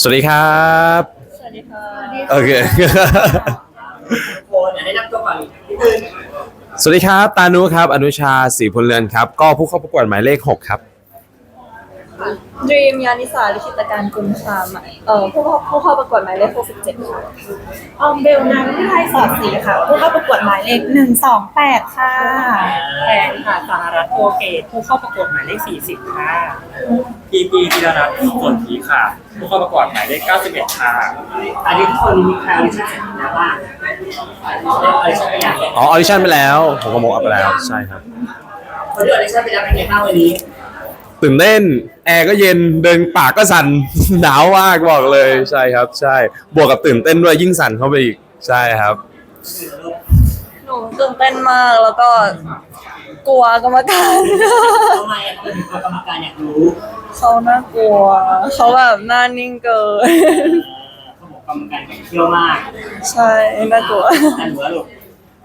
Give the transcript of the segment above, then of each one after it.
สวัสดีครับ สวัสดีค่ะโอเค โคนแนะนำตัวก่อนนิดนึง สวัสดีครับ ตานุครับ อนุชาศรีพลเรือนครับ ก็ผู้เข้าประกวดหมายเลข 6 ครับ ดรีมยานิสาลิขิตการกุลค่ะหมายเอ่อผู้เข้าผู้เข้าประกวดหมายเลข67ค่ะออมเบลนางวิไทยสอดศรีค่ะ ผู้เข้าประกวดหมายเลขหนึ่งสองแปดค่ะแพงค่ะสหรัฐโปรเกตผู้เข้าประกวดหมายเลข40 ค่ะพีพีธีรรัตน์ผลทีค่ะ ผู้เข้าประกวดหมายเลข91 ค่ะอันนี้ทุกคนมีใครออดิชั่นเสร็จแล้วบ้างได้ออดิชั่นไปยังอ๋อออดิชั่นไปแล้ว ผมก็โมอัพไปแล้ว ใช่ครับคนที่ออดิชั่นไปแล้วเป็นไงบ้างวันนี้ ตื่นเต้น แอร์ก็เย็นเดินปากก็สั่น หนาวมากบอกเลยใช่ครับ ใช่ บวกกับตื่นเต้นด้วยยิ่งสั่นเข้าไปอีกใช่ครับ หนูตื่นเต้นมากแล้วก็กลัวกรรมการ ทำไมอะทำไมถึงกรรมการอยากรู้เขาน่ากลัว เขาแบบหน้านิ่งเกินเออเขาบอกกรรมการเที่ยวมากใช่น่ากลัว แต่หนูว่าลูก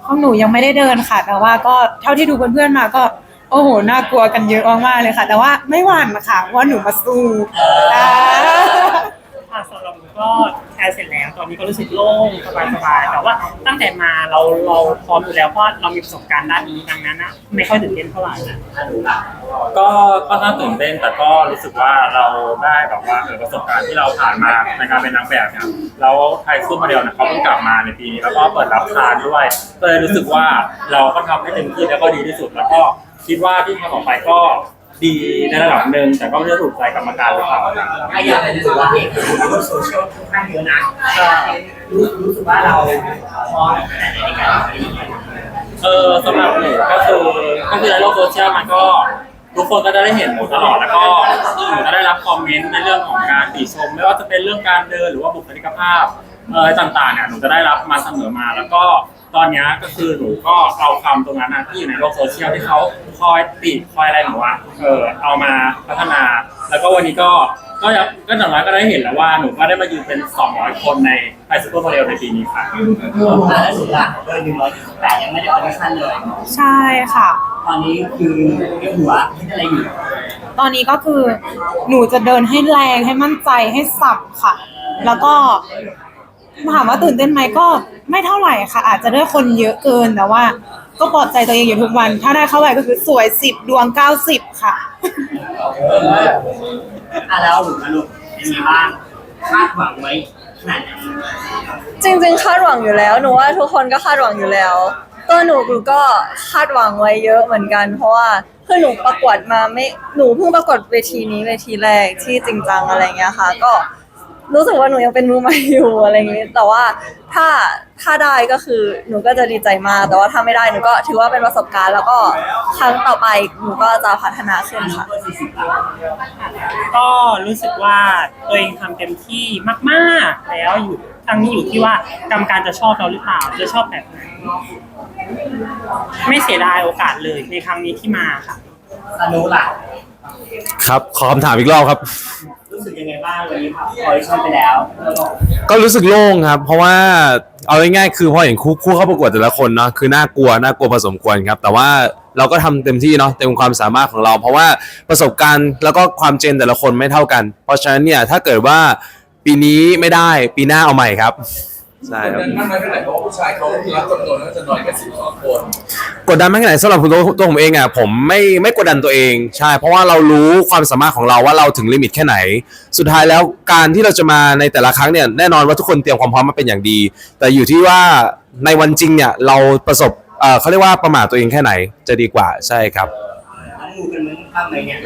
ของหนูยังไม่ได้เดินค่ะ แต่ว่าก็เท่าที่ดูเพื่อนๆมาก็ โอ้โห น่ากลัวกันเยอะมากๆเลยค่ะ แต่ว่าไม่หวั่นค่ะเพราะว่าหนูมาสู้อ่าค่ะสำหรับหนูก็แคร์เสร็จแล้ว ตอนนี้ก็รู้สึกโล่งสบายๆ แต่ว่าตั้งแต่มาเราเราพร้อมอยู่แล้วเพราะเรามีประสบการณ์ด้านนี้ดังนั้นนะไม่ค่อยตื่นเต้นเท่าไหร่นะถ้าหนูล่ะก็ก็น่าตื่นเต้นแต่ก็รู้สึกว่าเราได้แบบว่าเออประสบการณ์ที่เราผ่านมาในการเป็นนางแบบเนี่ยแล้วไทยซูเปอร์โมเดลเนี่ยเขาเพิ่งกลับมาในปีนี้แล้วก็เปิดรับทานด้วยก็เลยรู้สึกว่าเราก็ทำให้เต็มที่แล้วก็ดีที่สุดแล้วก็ คิดว่าที่ทำออกไปก็ดีในระดับหนึ่งแต่ก็ไม่ได้ถูกใจกรรมการหรือเปล่าไอ้อย่างเป็นถือว่าเอกอยู่บนโซเชียลค่อนข้างเยอะนะรู้รู้สึกว่าเราพร้อมขนาดไหนในการทำอย่างนี้เออสำหรับหนูก็คือก็คือในโลกโซเชียลมันก็ทุกคนก็จะได้เห็นหนูตลอดแล้วก็หนูก็ได้รับคอมเมนต์ในเรื่องของการติชม ไม่ว่าจะเป็นเรื่องการเดินหรือว่าบุคลิกภาพเออต่างๆเนี่ยหนูจะได้รับมาเสมอมาแล้วก็ ตอนเนี้ยก็คือหนูก็เอาคำตรงนั้นนะที่อยู่ในโลกโซเชียลที่เขาคอยติคอยอะไรหนูอะเออเอามาพัฒนา แล้วก็วันนี้ก็ก็ยังก็อย่างน้อยก็ได้เห็นแล้วว่าหนูก็ได้มายืนเป็น 200 คนในไทยซูเปอร์โมเดลในปีนี้ค่ะอ่าแล้วหนูล่ะเบอร์หนึ่งร้อยยี่สิบแปดยังไม่ได้ออดิชั่นเลย ใช่ค่ะ ตอนนี้คือเรื่องหัวคิดอะไรอยู่ตอนนี้ก็คือหนูจะเดินให้แรงให้มั่นใจให้สับค่ะ แล้วก็ ถามว่าตื่นเต้นไหมก็ไม่เท่าไหร่ค่ะ อาจจะด้วยคนเยอะเกินแต่ว่า ก็ปลอบใจตัวเองอยู่ทุกวัน ถ้าได้เข้าไปก็คือสวยสิบดวงเก้าสิบค่ะ อะแล้วหนูนะลูกเป็นไงบ้างคาดหวังไว้ขนาดไหนจริงๆ คาดหวังอยู่แล้วหนูว่าทุกคนก็คาดหวังอยู่แล้วตัวหนูหนูก็คาดหวังไว้เยอะเหมือนกัน เพราะว่าคือหนูประกวดมาไม่หนูเพิ่งประกวดเวทีนี้เวทีแรกที่จริงจังอะไรเงี้ยค่ะ ก็ รู้สึกว่าหนูยังเป็นมือใหม่อยู่อะไรเงี้ยแต่ว่าถ้าถ้าได้ก็คือหนูก็จะดีใจมาก แต่ว่าถ้าไม่ได้หนูก็ถือว่าเป็นประสบการณ์ แล้วก็ครั้งต่อไปหนูก็จะพัฒนาขึ้นค่ะเบอร์สี่สิบละก็รู้สึกว่าตัวเองทำเต็มที่มากๆ แล้วอยู่ทั้งนี้อยู่ที่ว่ากรรมการจะชอบเราหรือเปล่าจะชอบแบบไหนไม่เสียดายโอกาสเลยในครั้งนี้ที่มาค่ะสนุล่ะ ครับ ขอคำถามอีกรอบครับ รู้สึกยังไงบ้างวันนี้ครับออดิชั่นไปแล้วก็รู้สึกโล่งครับ เพราะว่าเอาง่ายๆคือพอเห็นคู่คู่เข้าประกวดแต่ละคนเนาะคือน่ากลัวน่ากลัวพอสมควรครับ แต่ว่าเราก็ทำเต็มที่เนาะเต็มความสามารถของเรา เพราะว่าประสบการณ์แล้วก็ความเจนแต่ละคนไม่เท่ากัน เพราะฉะนั้นเนี่ยถ้าเกิดว่าปีนี้ไม่ได้ปีหน้าเอาใหม่ครับ ใช่ครับดันมากน้อยแค่ไหนเพราะว่าผู้ชายเขารับจำนวนก็จะน้อยแค่สิบสองคนกดดันมากแค่ไหนสำหรับตัวตัวผมเองอะผมไม่ไม่กดดันตัวเองใช่ เพราะว่าเรารู้ความสามารถของเราว่าเราถึงลิมิตแค่ไหน สุดท้ายแล้วการที่เราจะมาในแต่ละครั้งเนี่ยแน่นอนว่าทุกคนเตรียมความพร้อมมาเป็นอย่างดี แต่อยู่ที่ว่าในวันจริงเนี่ยเราประสบเอ่อเขาเรียกว่าประมาทตัวเองแค่ไหนจะดีกว่าใช่ครับ ทั้งงูเป็นมึงทำอะไรเนี่ย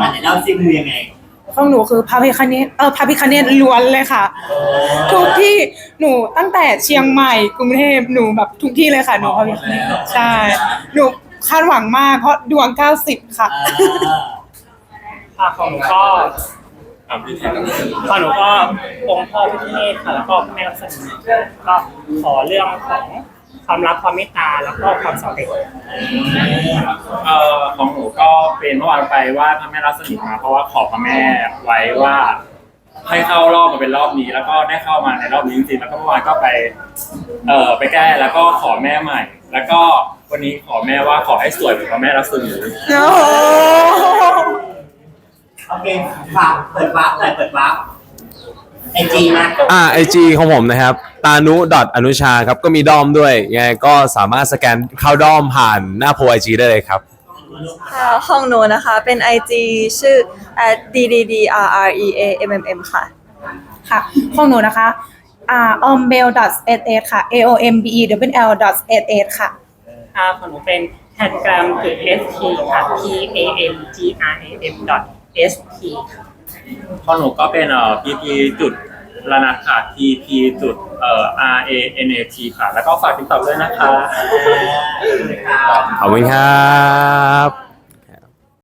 อันไหนเล่าซิงูยังไง ของหนูคือพระพิคเนตเออพระพิคเนตล้วนเลยค่ะ ทุกที่หนูตั้งแต่เชียงใหม่กรุงเทพหนูแบบทุกที่เลยค่ะหนูพระพิคเนตใช่หนูคาดหวังมากเพราะดวงเก้าสิบค่ะค่ะของหนูก็ของหนูก็องค์พ่อพิฆเนศค่ะแล้วก็พระแม่ลักษมีก็ขอเรื่องของ ความรักความเมตตาแล้วก็ความสำเร็จเอ่อของหนูก็เป็นเมื่อวานไปว่าพระแม่รัศมีมาเพราะว่าขอพระแม่ไว้ว่า ให้เข้ารอบมาเป็นรอบนี้ แล้วก็ได้เข้ามาในรอบนี้จริงๆแล้วก็เมื่อวานก็ไป เอ่อไปแก้แล้วก็ขอแม่ใหม่ แล้วก็วันนี้ขอแม่ว่าขอให้สวยเหมือนพระแม่รัศมี โอ้โห โอเคฝากเปิดวาร์ปหน่อยเปิดวาร์ป ไอจีมาอ่าไอจีของผมนะครับ ตานุดอทอนุชาครับ ก็มีดอมด้วยยังไงก็สามารถสแกนเข้าดอมผ่านหน้าโพไอจีได้เลยครับ ค่ะห้องหนูนะคะเป็น IG ชื่อ at d d d r r e a m m m ค่ะ ค่ะของหนูนะคะอ่า ombel s ค่ะ a o m b e w l s ค่ะ อ่าของหนูเป็นแท็กกรามจุด st ค่ะ p a n g r a m dot st ค่ะ ข้อหนูก็เป็นเอ่อ pp จุดละนะค่ะ pp จุดเอ่อ r a n a t ค่ะ แล้วก็ฝากติดต่อด้วยนะคะ ขอบคุณครับ